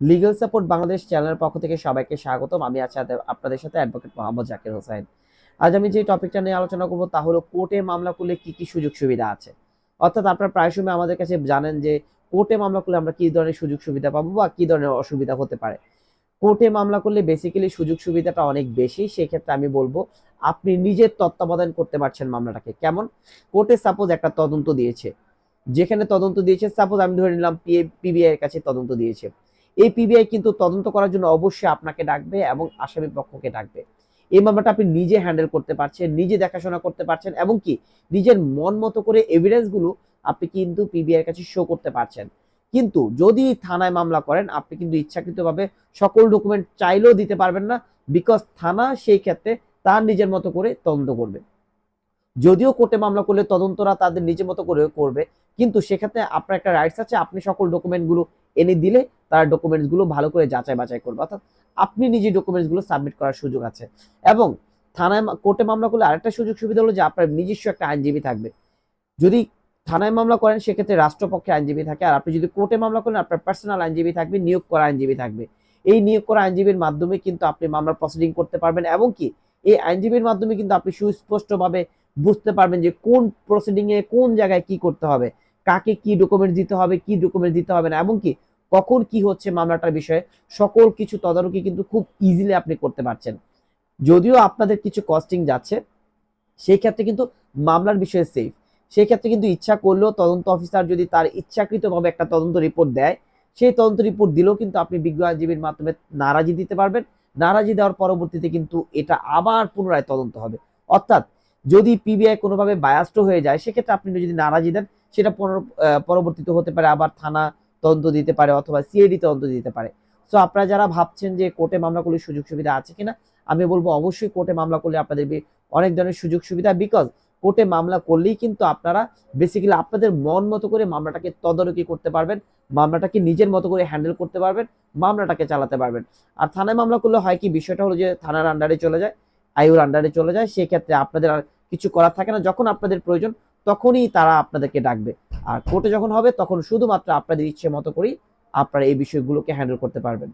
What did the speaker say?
Legal support Bangladesh চ্যানেলের পক্ষ থেকে সবাইকে স্বাগতম। আমি আছি আপনাদের সাথে অ্যাডভোকেট মোহাম্মদ জাকির হোসেন। আজ আমি যে টপিকটা নিয়ে আলোচনা করব তা হলো কোর্টে মামলা করলে কি কি সুযোগ সুবিধা আছে। অর্থাৎ আপনারা প্রায় সময় আমাদের কাছে জানেন যে কোর্টে মামলা করলে আমরা কি ধরনের সুযোগ সুবিধা পাবো বা কি ধরনের অসুবিধা হতে পারে। কোর্টে মামলা করলে বেসিক্যালি সুযোগ সুবিধাটা অনেক বেশি, সেক্ষেত্রে আমি বলব আপনি নিজের তত্ত্বাবধান করতে পারছেন মামলাটাকে। কেমন? কোর্টে সাপোজ একটা তদন্ত দিয়েছে। যেখানে তদন্ত দিয়েছে সাপোজ আমি ধরে নিলাম পিবিআই এর কাছে তদন্ত দিয়েছে। এই পিবিআই কিন্তু তদন্ত করার জন্য অবশ্যই আপনাকে ডাকবে এবং আসামি পক্ষকে ডাকবে। এই মামলাটা আপনি নিজে হ্যান্ডেল করতে পারছেন, নিজে দেখাশোনা করতে পারছেন এবং কি নিজের মন মতো করে এভিডেন্সগুলো আপনি কিন্তু পিবিআই এর কাছে শো করতে পারছেন। কিন্তু যদি থানায় মামলা করেন, আপনি কিন্তু ইচ্ছাকৃতভাবে সকল ডকুমেন্ট চাইলেও দিতে পারবেন না বিকজ থানা সেই ক্ষেত্রে তার নিজের মতো করে তদন্ত করবে। যদিও কোর্টে মামলা করলে তদন্তরা তাদের নিজের মতো করে করবে, কিন্তু সেক্ষেত্রে আপনার একটা রাইটস আছে, আপনি সকল ডকুমেন্টগুলো এনে দিলে তার ডকুমেন্টসগুলো ভালো করে যাচাই বাছাই করবে। অর্থাৎ আপনি নিজে ডকুমেন্টসগুলো সাবমিট করার সুযোগ আছে। এবং থানায় কোর্টে মামলা করলে আরেকটা সুযোগ সুবিধা হলো যে আপনার নিজস্ব একটা আইনজীবী থাকবে। যদি থানায় মামলা করেন, সেক্ষেত্রে রাষ্ট্রপক্ষে আইনজীবী থাকে। আর আপনি যদি কোর্টে মামলা করেন, আপনার পার্সোনাল আইনজীবী থাকবে, নিয়োগ করা আইনজীবী থাকবে। এই নিয়োগ করা আইনজীবীর মাধ্যমে কিন্তু আপনি মামলার প্রসিডিং করতে পারবেন এবং কি, এই আইনজীবীর মাধ্যমে কিন্তু আপনি সুস্পষ্টভাবে বুঝতে পারবেন যে কোন প্রসিডিং এ কোন জায়গায় কি করতে হবে, কাকে কি ডকুমেন্ট দিতে হবে, কি ডকুমেন্ট দিতে হবে না, এবং কি কখন কি হচ্ছে মামলাটার বিষয়ে সকল কিছু তদারকি কিন্তু খুব ইজিলি আপনি করতে পারছেন। যদিও আপনাদের কিছু কস্টিং যাচ্ছে, সেই ক্ষেত্রে কিন্তু মামলার বিষয়ে সেফ সেই ক্ষেত্রে কিন্তু ইচ্ছা করলেও তদন্ত অফিসার যদি তার ইচ্ছাকৃতভাবে একটা তদন্ত রিপোর্ট দেয়, সেই তদন্ত রিপোর্ট দিলেও কিন্তু আপনি বিজ্ঞ আইনজীবীর মাধ্যমে নারাজি দিতে পারবেন। নারাজি দেওয়ার পরবর্তীতে কিন্তু এটা আবার পুনরায় তদন্ত হবে। অর্থাৎ যদি পিবিআই কোনোভাবে বায়াস্ট হয়ে যায়, সেক্ষেত্রে আপনি যদি নারাজি দেন, সেটা পরবর্তীতে হতে পারে আবার থানা তদন্ত দিতে পারে অথবা সিআইডি তদন্ত দিতে পারে। সো আপনারা যারা ভাবছেন যে কোর্টে মামলা করলে সুযোগ সুবিধা আছে কিনা, আমি বলব অবশ্যই কোর্টে মামলা করলে আপনাদের অনেক ধরনের সুযোগ সুবিধা বিকজ কোর্টে মামলা করলেই কিন্তু আপনারা বেসিক্যালি আপনাদের মন মতো করে মামলাটাকে তদারকি করতে পারবেন, মামলাটাকে নিজের মতো করে হ্যান্ডেল করতে পারবেন, মামলাটাকে চালাতে পারবেন। আর থানায় মামলা করলে হয় কি, বিষয়টা হলো যে থানার আন্ডারে চলে যায় আইওর আন্ডারে চলে যায়, সেক্ষেত্রে আপনাদের আর কিছু করার থাকে না। যখন আপনাদের প্রয়োজন তখনই তারা আপনাদেরকে ডাকবে। আর কোর্টে যখন হবে, তখন শুধুমাত্র আপনাদের ইচ্ছে মতো করেই আপনারা এই বিষয়গুলোকে হ্যান্ডেল করতে পারবেন।